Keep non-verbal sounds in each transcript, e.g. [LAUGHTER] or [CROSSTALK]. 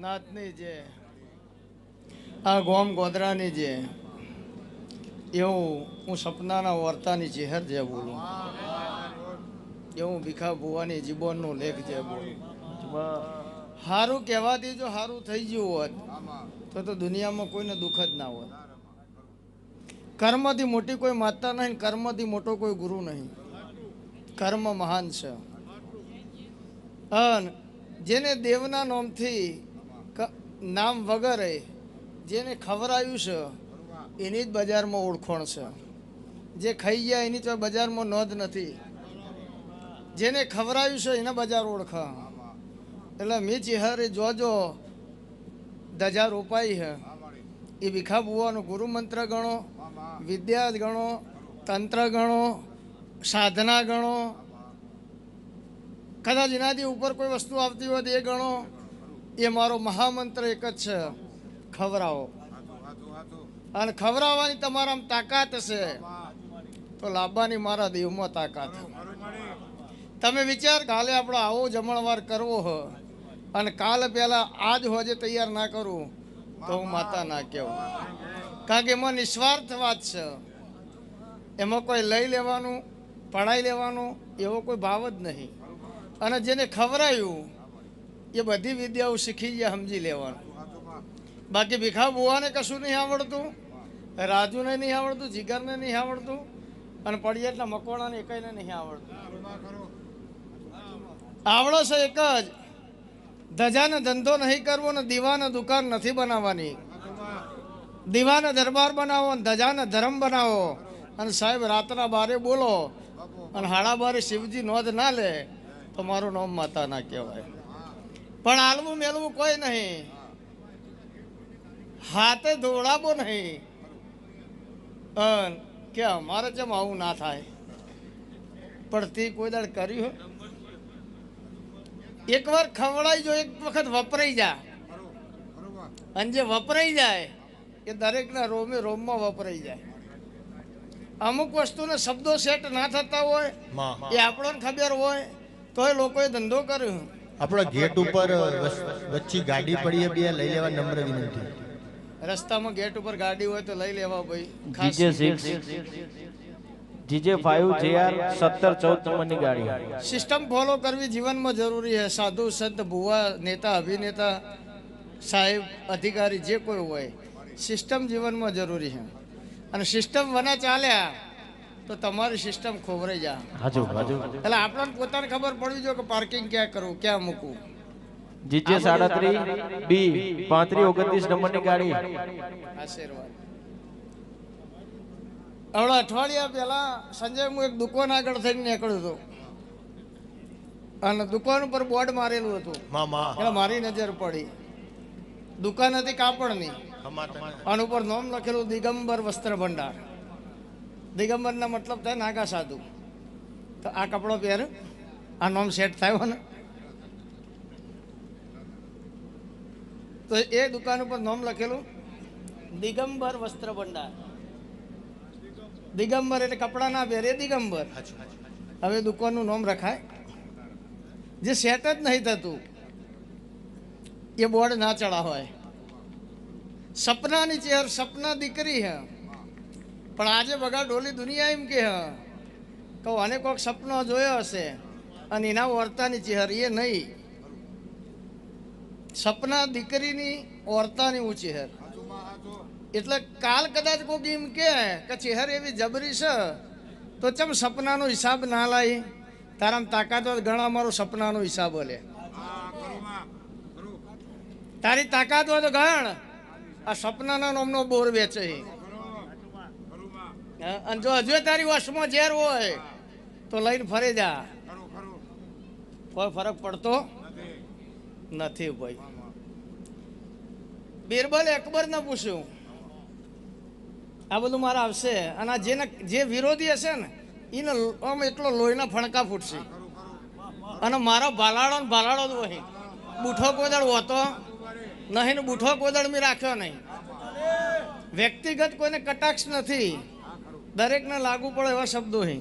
નાથની જે, આ ગોમ ગોદરાની જે, એવું હું સપનાના વર્તાની ચહેર જે બોલું. એવું ભીખા ભુવાની જીવનનો લેખ જે બોલું. સારું કહેવાથી જો સારું થઈ ગયું હોત, તો તો દુનિયામાં કોઈને દુઃખ જ ના હોત. કર્મથી મોટી કોઈ માતા નહીં, કર્મથી મોટો કોઈ ગુરુ નહીં. કર્મ મહાન છે. અન જેને દેવના નામથી નામ વગરે જેને ખવરાયું છે, એની જ બજારમાં ઓળખોણ છે. જે ખાઈ ગયા એની તો બજારમાં નોંધ નથી. જેને ખવરાયું છે, એને બજાર ઓળખા. એટલે મેં ચહેરે જોજો ધજા રોપાઈ છે. એ વિખા બુવાનો ગુરુ મંત્ર ગણો, વિદ્યા ગણો, તંત્ર ગણો, સાધના ગણો. કદાચ એનાથી ઉપર કોઈ વસ્તુ આવતી હોય તો એ ગણો. એ મારો મહામંત્ર એક જ છે, ખવરાવો. અને ખવરાવવાની તમારા તાકાત છે તો લાંબાની મારા દેવમાં તાકાત તમે વિચાર કાલે આપણો આવો જમણવાર કરવો હ, અને કાલ પહેલા આજ હોજે તૈયાર ના કરું, તો હું માતા ના કહેવું. કારણ કે એમાં નિસ્વાર્થ વાત છે. એમાં કોઈ લઈ લેવાનું, પડાઈ લેવાનું, એવો કોઈ ભાવ જ નહીં. અને જેને ખવરાયું એ બધી વિદ્યાઓ શીખી જાય સમજી લેવાનું. બાકી ભીખા બુવાને કશું નહીં આવડતું, રાજુને નહીં આવડતું, જીગરને નહીં આવડતું, અને પડિયાટના મકવાણાને એકાઈને નહીં આવડતું. આવડો છે એક જ. ધજાને ધંધો નહીં કરવો ને દીવાને દુકાન નથી બનાવવાની. દીવાને દરબાર બનાવો અને ધજાને ધર્મ બનાવો. અને સાહેબ, રાતના બારે બોલો અને હાડા બારે શિવજી નોંધ ના લે, તો મારું નામ માતા ના કહેવાય. પણ આલવું મેળવું કોઈ નહીં. હાથે દોડાવો નહીં. અન કે અમારે જેમ આવું ના થાય. પણ તે કોઈ દાડ કર્યું? એકવાર ખવડાઈ જો એક વખત વપરાઈ જા. અને જે વપરાઈ જાય એ દરેકના રોમે રોમમાં વપરાઈ જાય. અમુક વસ્તુના શબ્દો સેટ ના થતા હોય એ આપણને ખબર હોય તો એ લોકોએ ધંધો કર્યો. આપણા ગેટ ઉપર વચ્ચે ગાડી પડી બે લઈ લેવા નમ્ર વિનંતી. રસ્તામાં ગેટ ઉપર ગાડી હોય તો લઈ લેવા ભાઈ. GJ six GJ five JR સત્તર ચૌદ નંબરની ગાડી. સિસ્ટમ ફોલો કરવી જીવનમાં જરૂરી છે. સાધુ સંત ભુવા નેતા અભિનેતા સાહેબ અધિકારી જે કોઈ હોય. સિસ્ટમ જીવનમાં જરૂરી છે. અને સિસ્ટમ વના ચાલ્યા તો તમારી સિસ્ટમ ખોવરાઈ જા. એટલે આપણને પોતાને ખબર પડવી જોઈએ કે પાર્કિંગ ક્યાં કરવું ક્યાં મૂકવું. જીજે સાડત્રી બી પાંત્રી ઓગણત્રીસ નંબરની ગાડી. આશીર્વાદ. હમણાં અઠવાડિયા પહેલા સંજય હું એક દુકાન આગળ થઈને નીકળ્યો હતો. અને દુકાન ઉપર બોર્ડ મારેલું હતું. એટલે મારી નજર પડી. દુકાન હતી કાપડની. આના ઉપર નામ લખેલું દિગંબર વસ્ત્ર ભંડાર. દિગંબરના મતલબ થાય નાગા સાધુ. તો આ કપડો પહેર, આ નોમ સેટ થયો ને તો એ દુકાન ઉપર નોમ લખેલું, દિગંબર વસ્ત્ર ભંડાર. દિગંબર એટલે કપડા ના પહેરે દિગંબર. હવે દુકાનનું નોમ રખાય. જે સેટ જ નહીં થતું, એ બોર્ડ ના ચડા હોય સપનાની ચેર સપના દીકરી હે. પણ આજે બગા ડોલી દુનિયા એમ કે કહું અને કોઈક સપનો જોયો હશે અને એના ઓરતાની ચેહર, એ નહીં. સપના દીકરીની ઓરતાની હું ચેહર. એટલે કાલ કદાચ કોઈક એમ કે ચેહર એવી જબરી છે, તો ચમ સપનાનો હિસાબ ના લાય? તારામાં તાકાત ઘણા મારો સપનાનો હિસાબ લે. તારી તાકાત હોય તો ગણ આ સપનાના નામનો બોર વેચે અને જો હજુ તારી વશમાં ઝેર હોય, તો લઈને ફરી જા. કોઈ ફરક પડતો નથી ભાઈ. બિરબલ અકબર ને પૂછ્યું, આ બધું મારે આવશે. અને આ જેને જે વિરોધી હશે ને એને આમ એટલો લોહીના ફણકા ફૂટશે. અને મારો ભાલાડો ને ભાલાડો જ હોય. બૂઠો કોદળ હોતો નહીં ને બૂઠો કોદળ મેં રાખ્યો નહીં. વ્યક્તિગત કોઈને કટાક્ષ નથી. દરેકને લાગુ પડે એવા શબ્દો હે.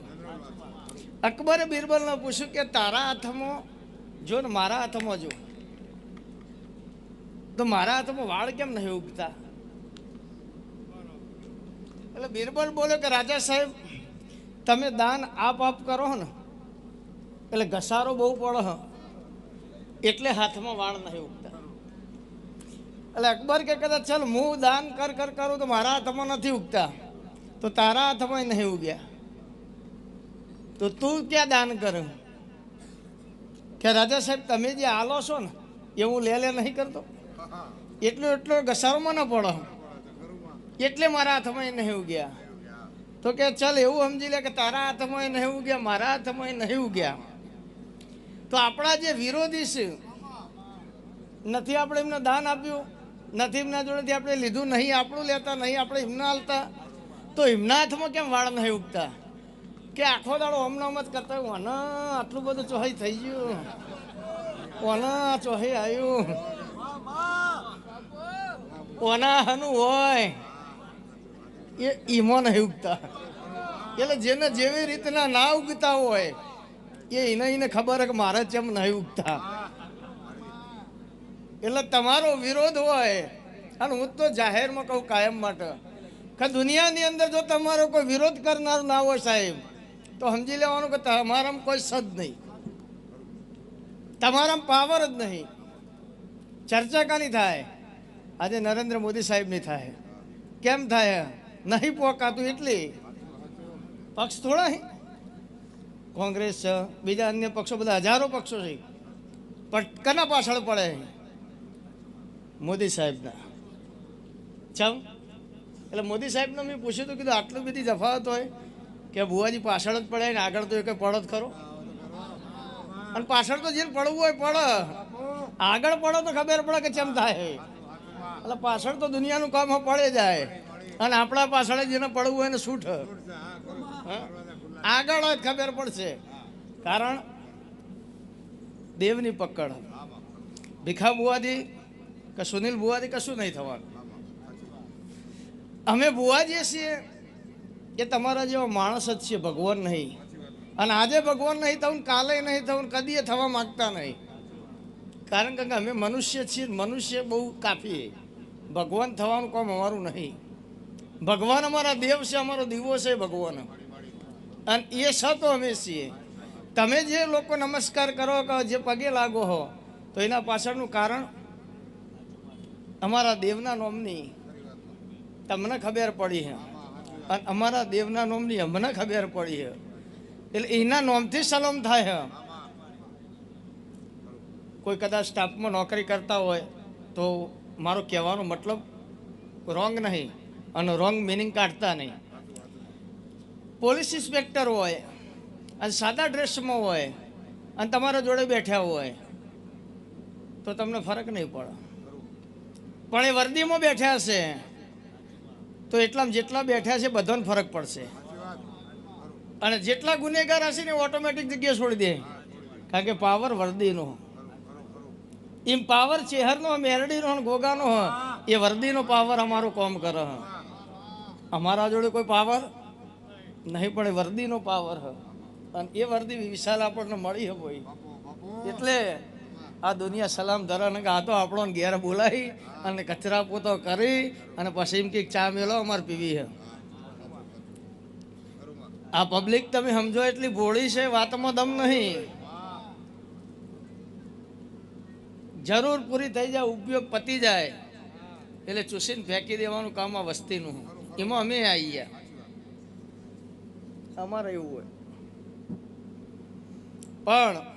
અકબરે બિરબલને પૂછ્યું કે, તારા હાથમાં, જો ને મારા હાથમાં જો. તો મારા હાથમાં વાળ કેમ નહીં ઉગતા? એટલે બિરબલ બોલ્યો કે, રાજા સાહેબ, તમે દાન આપ આપ કરો ને, એટલે ઘસારો બહુ પડે એટલે હાથમાં વાળ નહીં ઉગતા. એટલે અકબર કે કદાચ, ચાલ, હું દાન કર કર, કરું તો મારા હાથમાં નથી ઉગતા. તો તારા હાથમાં નહીં ઉગ્યા. તો તું ક્યાં દાન કર? કે રાજા સાહેબ, તમે જે આલો છો ને એ હું લે લે નહીં કરતો? એટલો એટલો ઘસારોમાં ન પડો એટલે મારા હાથમાં નહીં ઉગ્યા. તો કે ચાલ એવું સમજી લે કે તારા હાથમાં નહીં ઉગ્યા, મારા હાથમાં નહીં ઉગ્યા. તો આપણા જે વિરોધી છે, નથી આપણે એમને દાન આપ્યું, નથી એમના જોડેથી આપણે લીધું, નહીં આપણું લેતા, નહીં આપણે એમના હાલતા તો એમના હાથમાં કેમ વાળ નહીં ઉગતા? કે આખો દાડો નોમ જ કરતા ઓના, આટલું બધું ચોહાઈ થઈ ગયું. ઓના, ચોહાઈ આવ્યું ઓના, હનું હોય. એ ઈમો નહીં ઉગતા. એટલે જેને જેવી રીતના ના ઉગતા હોય, એ એને એને ખબર કે મારે ચેમ નહીં ઉગતા. એટલે તમારો વિરોધ હોય, અને હું તો જાહેરમાં કહું કાયમ માટે. કે દુનિયાની અંદર જો તમારો કોઈ વિરોધ કરનાર ના હોય સાહેબ, તો સમજી લેવાનું કે તમારામાં કોઈ સદ નહીં. તમારામાં પાવર જ નહીં. ચર્ચા કાની થાય? આજે નરેન્દ્ર મોદી સાહેબની થાય. કેમ થાય? નહીં પોકાતું એટલી? પક્ષ થોડા કોંગ્રેસ છે, બીજા અન્ય પક્ષો બધા હજારો પક્ષો છે. પણ કના પાછળ પડે? મોદી સાહેબના. ચમ? એટલે મોદી સાહેબને મેં પૂછ્યું હતું, કીધું, આટલી બધી તફાવત હોય કે ભુવાજી પાછળ જ પડે ને આગળ તો એ કંઈ પડો જ ખરો? અને પાછળ તો જેને પડવું હોય પડે. આગળ પડો તો ખબર પડે કે ચમ થાય. એટલે પાછળ તો દુનિયાનું કામ પડે જાય. અને આપણા પાછળ જેને પડવું હોય એને છૂટ આગળ જ ખબર પડશે. કારણ દેવની પકડ. ભીખા બુવાજી કે સુનિલ બુવાજી કશું નહીં થવાનું. અમે બુવા જે છીએ એ તમારા જેવા માણસ જ છે ભગવાન નહીં. અને આજે ભગવાન નહીં થવું કાલે નહીં થવું કદીએ થવા માગતા નહીં. કારણ કે અમે મનુષ્ય છીએ મનુષ્ય બહુ કાપીએ ભગવાન થવાનું કામ અમારું નહીં. ભગવાન અમારા દેવ છે, અમારો દીવો છે ભગવાન. અને એ છ તો અમે છીએ. તમે જે લોકો નમસ્કાર કરો કે જે પગે લાગો હો, તો એના પાછળનું કારણ અમારા દેવના નોમની તમને ખબર પડી છે. અને અમારા દેવના નોમની અમને ખબર પડી છે. એટલે એના નોમથી સલામ થાય છે. કોઈ કદાચ સ્ટાફમાં નોકરી કરતા હોય તો મારો કહેવાનો મતલબ રોંગ નહીં અને રોંગ મિનિંગ કાઢતા નહીં. પોલીસ ઇન્સ્પેક્ટર હોય અને સાદા ડ્રેસમાં હોય અને તમારા જોડે બેઠા હોય તો તમને ફરક નહીં પડે. પણ એ વર્દીમાં બેઠા છે તો એટલામાં જેટલા બેઠા છે બધાને ફરક પડશે. અને જેટલા ગુનેગાર હશે ને ઓટોમેટિક જગ્યા છોડી દે. કારણ કે પાવર વર્દીનો એમ પાવર ચેહરનો મેરડીનો ગોગાનો એ વર્દીનો પાવર અમારું કોમ કરે અમારા જોડે કોઈ પાવર નહીં, પણ એ વર્દીનો પાવર હ. અને એ વર્દી વિશાલ આપણને મળી હે એટલે આ દુનિયા સલામ ધરાને કે આ તો આપણો ઘેર બોલાવી અને કચરા પોતો કરી અને પછી એમ કે ચા મેલો, અમારે પીવી હે આ પબ્લિક તમે સમજો એટલી ભોળી છે, વાતમાં દમ નહીં. જરૂર પૂરી થઈ જાય, ઉપયોગ પતી જાય. એટલે ચૂસીને ફેંકી દેવાનું કામ આ વસ્તીનું. એમાં અમે આવી ગયા અમારે એવું હોય. પણ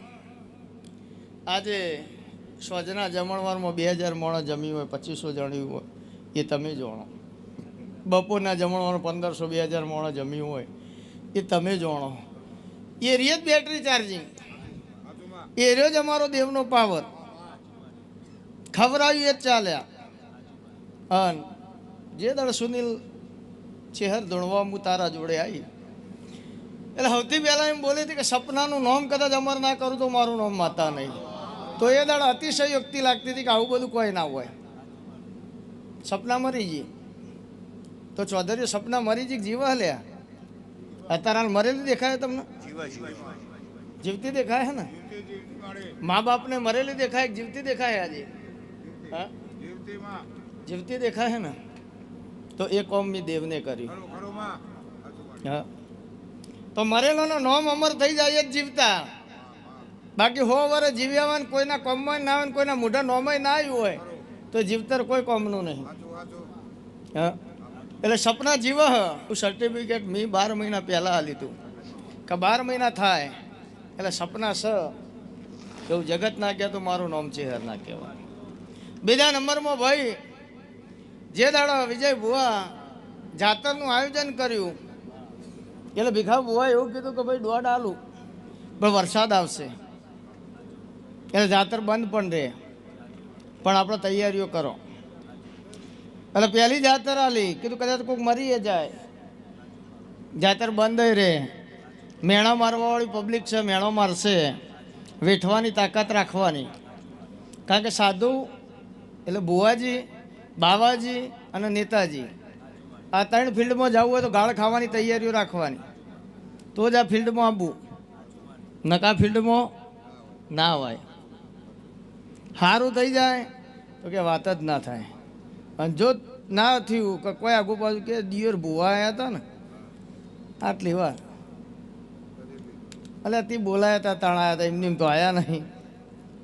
આજે સ્વજના જમણવારમાં બે હજાર મોણા જમી હોય, પચીસો જણ્યું હોય, એ તમે જાણો. બપોરના જમણવારમાં પંદરસો, બે હજાર મોણા જમ્યું હોય, એ તમે જાણો. એ જ બેટરી ચાર્જિંગ. એ રહ્યો જ અમારો દેવનો પાવર. ખવરાયું એ જ ચાલ્યા. અન જે દળ સુનિલ ચેહર ધૂણવા હું તારા જોડે આવી એટલે સૌથી પહેલાં એમ બોલી હતી કે સપનાનું નામ કદાચ અમર ના કરું તો મારું નામ માતા નહીં. તો એ દાડ અતિશયોક્તિ લાગતી હતી કે આવું બધું કોઈ ના હોય. સપના મરી ગઈ. તો ચૌધરીઓ સપના મરી જઈ જીવા લ્યા અત્યારે હાલ મરેલી દેખાય તમને? જીવતી દેખાય છે ને? મા બાપને મરેલી દેખાય જીવતી દેખાય આજે? હા? જીવતી દેખાય છે ને? તો એ કોમ મેં દેવને કર્યું. હા. તો મરેલોનો નોમ અમર થઈ જાય જ જીવતા. બાકી હો વરે જીવ્યા હોય કોઈના કોમમાં ના ને કોઈના મોઢા નોમય ના આવ્યું હોય, તો જીવતર કોઈ કોમનું નહીં. હા. એટલે સપના જીવ હ સર્ટિફિકેટ મેં બાર મહિના પહેલાં લીધું કે બાર મહિના થાય, એટલે સપના સ એવું જગત ના કહે તો મારું નામ છે હર ના કહેવાય. બીજા નંબરમાં ભાઈ, જે દાડો વિજય ભુવા જાતરનું આયોજન કર્યું, એટલે ભીખા ભુવા એવું કીધું કે ભાઈ દોડ આલું, પણ વરસાદ આવશે. એટલે જાતર બંધ પણ રહે. પણ આપણે તૈયારીઓ કરો. એટલે પહેલી જાતર આલી, કીધું કદાચ કોઈક મરી જાય. જાતર બંધ રહે. મેણા મારવાવાળી પબ્લિક છે, મેણો મારશે. વેઠવાની તાકાત રાખવાની. કારણ કે સાધુ, એટલે બુવાજી બાવાજી અને નેતાજી, આ ત્રણ ફિલ્ડમાં જવું હોય તો ગાળ ખાવાની તૈયારીઓ રાખવાની. તો જ આ ફિલ્ડમાં આવવું. નકા ફિલ્ડમાં ના હોય સારું થઈ જાય તો કે વાત જ ના થાય. અને જો ના થયું કે કોઈ આગુ પાછું કે દિયર ભુવા આવ્યા હતા ને, આટલી વાર. અલ્યા તે બોલાયા હતા તાણ હતા એમને એમ તો આવ્યા નહીં.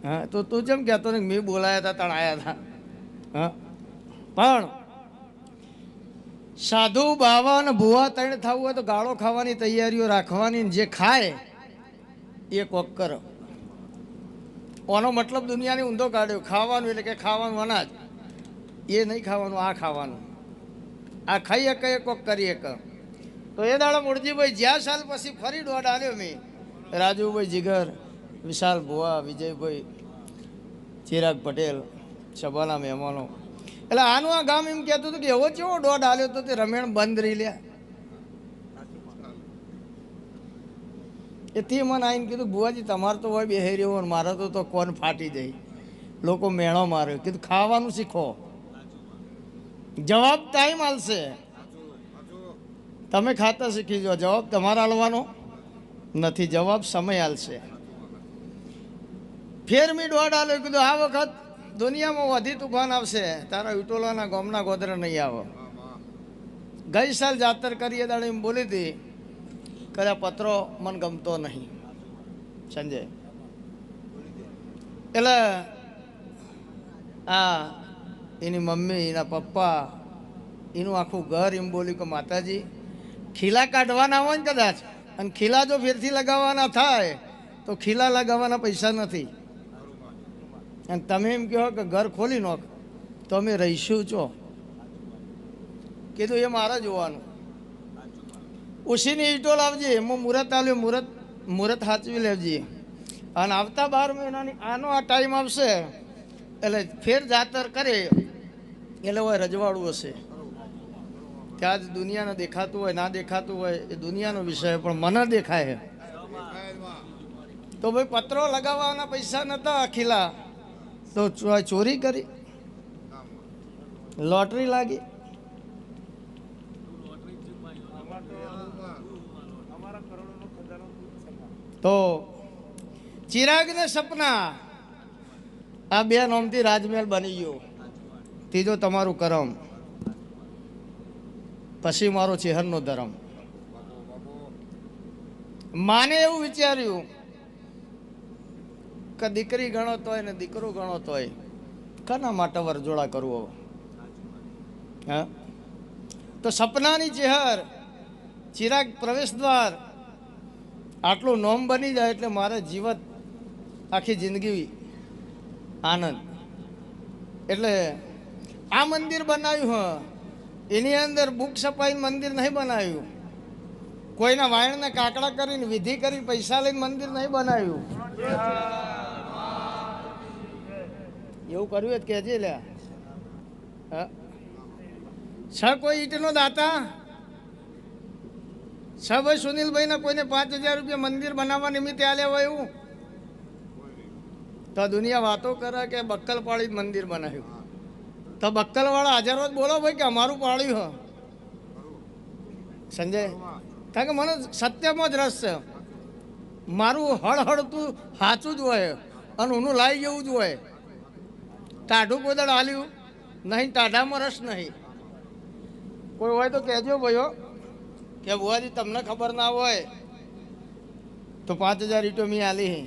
હા, તો તું જેમ કહેતો ને મેં બોલાયા હતા તણાયા હતા હા. પણ સાધુ, બાવા અને ભુવા ત્રણ થવું હોય તો ગાળો ખાવાની તૈયારીઓ રાખવાની જે ખાય, એ કોક કરો. ઓનો મતલબ દુનિયાની ઊંધો કાઢ્યો? ખાવાનું એટલે કે ખાવાનું અનાજ. એ નહીં ખાવાનું, આ ખાવાનું. આ ખાઈ એક કોક કરી એક તો એ દાડો મૂળજીભાઈ જ્યાં સાલ પછી ફરી દોડ આવ્યો મેં. રાજુભાઈ જીગર, વિશાલ ભુવા, વિજયભાઈ, ચિરાગ પટેલ, સભાના મહેમાનો. એટલે આનું આ ગામ એમ કહેતું હતું કે એવો કેવો દોડ આવ્યો તો તે રમેણ બંધ રહી લ્યા. એથી મને આવીને કીધું બુવાજી તમારે તો હોય બેહી રહ્યો ને મારે તો તો કોણ ફાટી જાય. લોકો મેણો માર્યો. કીધું, ખાવાનું શીખો. જવાબ ટાઈમ હાલશે તમે ખાતા શીખી જાઓ. જવાબ તમારે હાલવાનો નથી. જવાબ સમય હાલશે ફેર મી દોડ આલ્યો. કીધું, આ વખત દુનિયામાં વધી તુફાન આવશે. તારા વિટોલાના ગોમના ગોદરા નહીં આવો. ગઈ સાલ જાતર કરીએ દાડે એમ બોલી હતી કદાચ પત્રો મને ગમતો નહીં. સંજય. એટલે આ એની મમ્મી, એના પપ્પા, એનું આખું ઘર એમ બોલ્યું કે માતાજી, ખીલા કાઢવાના હોય ને કદાચ, અને ખીલા જો ફેરથી લગાવવાના થાય, તો ખીલા લગાવવાના પૈસા નથી. અને તમે એમ કહો કે ઘર ખોલી નાખ, તો અમે રહીશું છો કીધું, એ મારા જોવાનું. ઉશીની ઈટો લાવજે, એમાં મુહૂર્ત આવ્યું મુહૂર્ત મુહૂર્ત સાચવી લેવજે અને આવતા બાર મહિનાની આનો આ ટાઈમ આવશે, એટલે ફેર જાતર કરે, એટલે હોય રજવાડું હશે. ત્યાં જ દુનિયાને દેખાતું હોય, ના દેખાતું હોય, એ દુનિયાનો વિષય પણ મને દેખાય તો ભાઈ પત્રો લગાવવાના પૈસા નતા અખિલા. તો ચોરી કરી. લોટરી લાગી. તો ચિરાગને સપના આ બે નોમથી રાજમહેલ બની ગયો. ત્રીજો તમારું કરમ. પછી મારો ચેહરનો ધર્મ. માને એવું વિચાર્યું કે દીકરી ગણો તોય ને દીકરો ગણો તોય કના માટે વરજોડા કરવો? હા? તો સપનાની ચેહર ચિરાગ પ્રવેશ દ્વાર આટલું નોમ બની જાય એટલે મારે જીવત આખી જિંદગી આનંદ. એટલે આ મંદિર બનાવ્યું, હ. એની અંદર બુક છપાઈને મંદિર નહીં બનાવ્યું. કોઈના વાયણને કાકડા કરીને વિધિ કરીને પૈસા લઈને મંદિર નહીં બનાવ્યું. એવું કર્યું જ કહેજે લ્યા. છ કોઈ ઈટનો દાતા? છ ભાઈ સુનિલભાઈને કોઈને પાંચ હજાર રૂપિયા મંદિર બનાવવા નિમિત્તે આલ્યા હોય એવું? તો દુનિયા વાતો કરે કે બક્કલ પાડી મંદિર બનાવ્યું. તો બક્કલવાળા હાજરો જ બોલો ભાઈ કે અમારું પાળ્યું હ. સંજય, કારણ કે મને સત્યમાં જ રસ છે. મારું હળહળતું સાચું જ હોય અને હું લાવી જેવું જ હોય. ટાઢું કોદળ હાલ્યું નહીં, ટાઢામાં રસ નહીં. કોઈ હોય તો કહેજો ભાઈઓ. કે બુઆજી તમને ખબર ના હોય તો પાંચ હજાર ઈટો મેં આલી હે.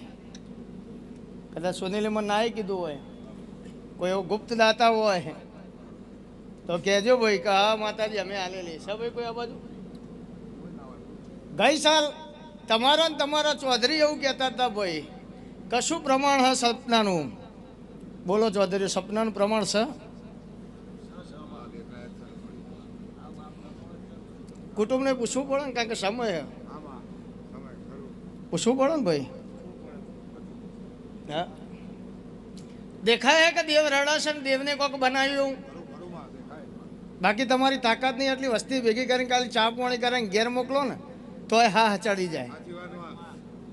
કદાચ સુનિલે મને ના કીધું હોય, કોઈ એવો ગુપ્ત દાતા હોય, તો કહેજો ભાઈ કે હા, માતાજી, અમે આલેલી છે. ભાઈ, કોઈ આ બાજુ? ગઈ સાલ તમારા ને તમારા ચૌધરી એવું કહેતા હતા ભાઈ, કશું પ્રમાણ હ સપનાનું? બોલો ચૌધરી, સપનાનું પ્રમાણ છે? કુટુંબને પૂછવું પડે ને કારણ કે સમય પૂછવું પડે ને ભાઈ. હા. દેખાય હે કે દેવ રડાશે ને દેવને કોક બનાવ્યું? બાકી તમારી તાકાત નહીં એટલી વસ્તી ભેગી કરીને કાલે ચા પાણી કરીને ઘેર મોકલો ને તોય હા હા ચડી જાય.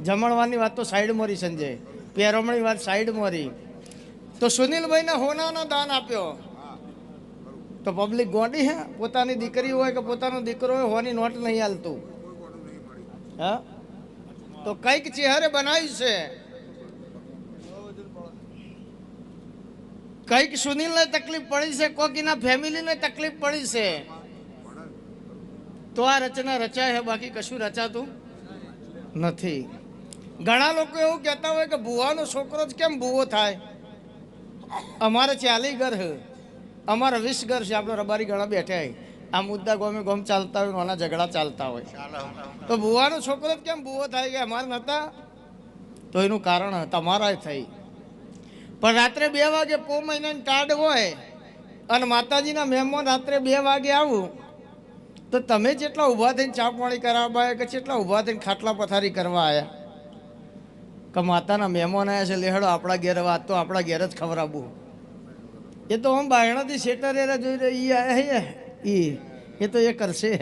જમણવાની વાત તો સાઈડ મોરી સંજય પહેરવણી વાત સાઈડ મોરી. તો સુનિલભાઈને હોનાનો દાન આપ્યો. તો પબ્લિક ગોડી હે? પોતાની દીકરી હોય કે પોતાનો દીકરો હોય હોવાની નોટ નહીં હાલતું. હા? તો કંઈક ચહેરે બનાવ્યું છે. કંઈક સુનિલને તકલીફ પડી છે, કોકીના ફેમિલીને તકલીફ પડી છે. તો આ રચના રચાય છે બાકી કશું રચાતું નથી. ઘણા લોકો એવું કહેતા હોય કે ભુવાનો છોકરો જ કેમ ભૂવો થાય? અમારે ચાલી ઘર અમારે વીસ ઘર છે, આપણે રબારી ઘણા બેઠા આ મુદ્દા ગોમે ગોમ ચાલતા હોય, નાના ઝઘડા ચાલતા હોય. તો ભુવાનો છોકરો કેમ બુવો થાય કે અમારે નહોતા તો એનું કારણ તમારા થઈ. પણ રાત્રે બે વાગે પો મહિનાની ટાઢ હોય અને માતાજીના મહેમાન રાત્રે બે વાગે આવું, તો તમે જેટલા ઊભા થઈને ચા પાણી કરાવવા આવ્યા કે જેટલા ઊભા થઈને ખાટલા પથારી કરવા આવ્યા? કે માતાના મહેમાન આવ્યા છે, લેહડો આપણા ઘેર વાત તો આપણા ઘેર જ ખવડાવવું. એ તો હું બાયણાથી શેટર એરા જોઈ રહી એ ઈ એ તો એ કરશે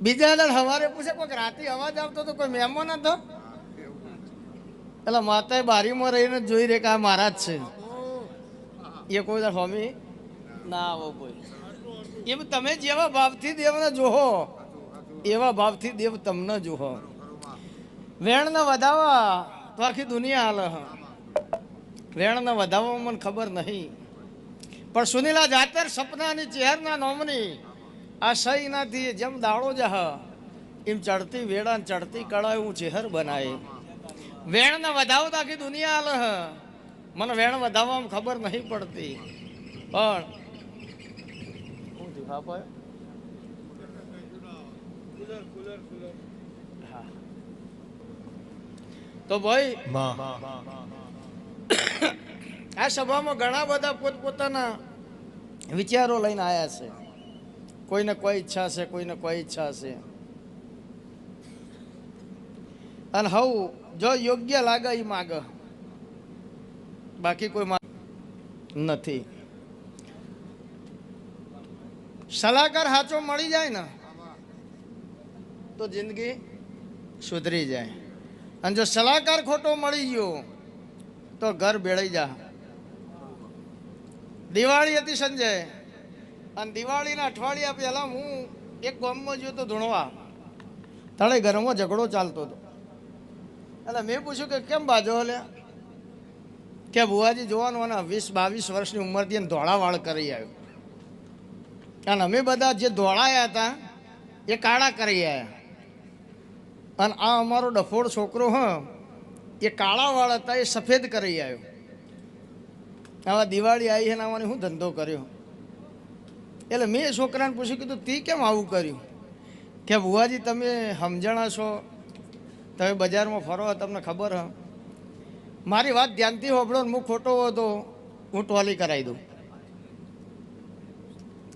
બીજા દળ સવારે પૂછે કોઈક રાતે અવાજ આવતો તો કોઈ મહેમાન હતો એટલે માતાએ બારીમાં રહીને જોઈ રે કે આ મારા જ છે એ કોઈ દર સ્વામી ના આવો કોઈ એમ તમે જેવા ભાવથી દેવને જોહો એવા ભાવથી દેવ તમને જોહો વેણને વધાવા તો આખી દુનિયા હાલ હ વેણને વધાવવામાં મને ખબર નહીં પણ સુનીલા જાતર સપનાની ચહેરના નોમની આ સહીનાથી જેમ દાડો જહ એમ ચડતી વેળા ચડતી કળા એવું ચહેર બનાય વેણને વધાવતા આખી દુનિયા આલ મને વેણ વધાવવામાં ખબર નહીં પડતી પણ શું થયું? હા, પાયો? હા. તો ભાઈ માં આ સભામાં ઘણા બધા પોતપોતાના વિચારો લઈને આવ્યા છે. કોઈને કોઈ ઈચ્છા છે, કોઈને કોઈ ઈચ્છા છે. અને હવ, જો યોગ્ય લાગે એ માગ. બાકી કોઈ માગ નથી. સલાહકાર સાચો મળી જાય ને, તો જિંદગી સુધરી જાય. અને જો સલાહકાર ખોટો મળી ગયો તો ઘર બેળાઈ જા. દિવાળી હતી સંજય. અને દિવાળીના અઠવાડિયા પહેલા હું એક ગામમાં જોયો તો ધૂણવા. તળે ઘરમાં ઝઘડો ચાલતો હતો. એટલે મેં પૂછ્યું કે કેમ બાજો લે કે ભુવાજી જોવાનું અને વીસ બાવીસ વર્ષની ઉંમરથી એને ધોળાવાળ કરી આવ્યો. અને અમે બધા જે ધોળાયા હતા, એ કાળા કરી આવ્યા. અને આ અમારો ડફોડ છોકરો, હ એ કાળા વાળ હતા એ સફેદ કરી આવ્યો. આવા દિવાળી આવી છે ને આવાની હું ધંધો કર્યો. એટલે મેં છોકરાને પૂછ્યું, કીધું, તી કેમ આવું કર્યું? કે બુવાજી તમે સમજણા છો તમે બજારમાં ફરો, તમને ખબર હ. મારી વાત ધ્યાનથી હોભળો હું ખોટો હોય તો હું ટોલી કરાવી દઉં.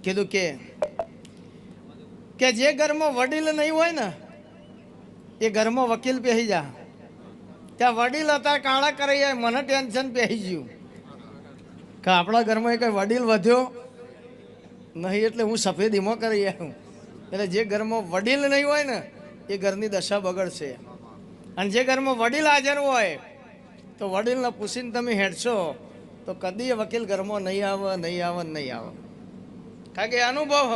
કીધું કે કે જે ઘરમાં વડીલ નહીં હોય ને, એ ઘરમાં વકીલ પહેરી જા. ત્યાં વડીલ હતા, કાળા કરી જાય મને ટેન્શન પહેરી ગયું. કે આપણા ઘરમાં કંઈ વડીલ વધ્યો? નહીં, એટલે હું સફેદીમાં કરી આવ્યું એટલે જે ઘરમાં વડીલ નહીં હોય ને, એ ઘરની દશા બગડશે. અને જે ઘરમાં વડીલ હાજર હોય, તો વડીલને પૂછીને તમે હેડશો. તો કદી વકીલ ઘરમાં નહીં આવે નહીં આવે નહીં આવે. કારણ કે અનુભવ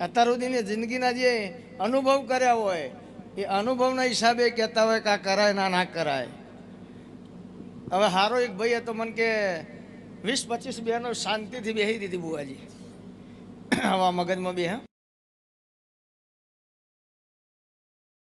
અત્યાર સુધીની જિંદગીના જે અનુભવ કર્યા હોય એ અનુભવના હિસાબે કહેતા હોય કે આ કરાય ના ના કરાય. હવે હારો એક ભાઈ હતો મને કે, વીસ પચીસ બહેનો શાંતિથી બેસી દીધી બુવાજી [CLEARS THROAT] આવા મગજમાં બે હા